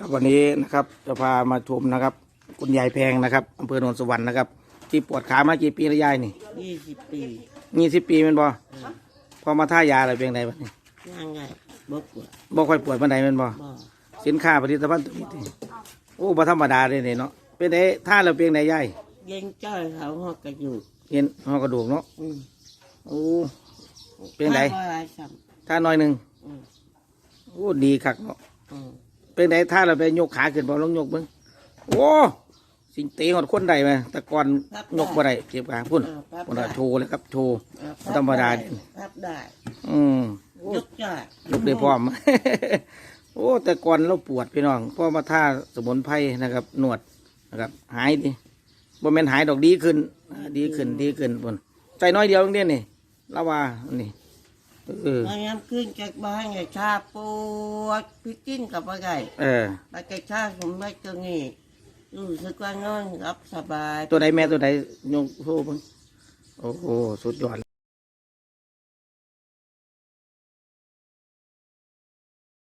ครับวันนี้นะครับจะพามาชมนะครับ คุณยายแพงนะครับอำเภอโนนสวรรค์นะครับ ที่ปวดขามากี่ปีแล้วยายนี่ยี่สิบปียี่สิบปีแมันบ่พอมาท่ายาอะไรเป็นไงบ้างนี่ยังไงบ่ปวดบ่ค่อยปวดปานใดแมันบ่บ่สินค้าผลิตภัณฑ์ตัวนี้ติโอ้บ่ธรรมดาเลยนี่เนาะเป็นไงท่าเราเป็นไงยายเย็นจ้อยเขาหอกกระอยู่เห็นห้อกระดูกเนาะอืมโอ้เป็นไงม่ว่าอะไรซ้ท่าน้อยหนึ่งำอืมโอ้ดีคักเนาะอืม เป็นไงท่าเราไปยกขาขึ้นบ่ลองยกเบิ่งโอ้สิงเตะหอดคนใดมาแต่ก่อนยกบ่ได้เจ็บขาพุ่นเออพับพุ่นได้น่ะโชว์เลยครับโชว์เออธรรมดาพับได้ อืมยกจ้อยยกได้พร้อม โอ้ แต่ก่อนเราปวดพี่น้องเพราะมาท่าสมุนไพรนะครับนวดนะครับ หายดิบ่แม่นหายดอกดีขึ้นอ่าดีขึ้นดีขึ้นพุ่นใจน้อยเดียวเองเด้นี่ละว่านี่ เออพยายามขึ้นจากบ้านไงชาปวดพิจินกับอะไรเออ ไปกระชากผมไม่ตรงนี้รู้สึกว่านอนรับสบาย ตัวใดแม่ตัวใดยกโซ่เบิ่งโอ้โหสุดยอด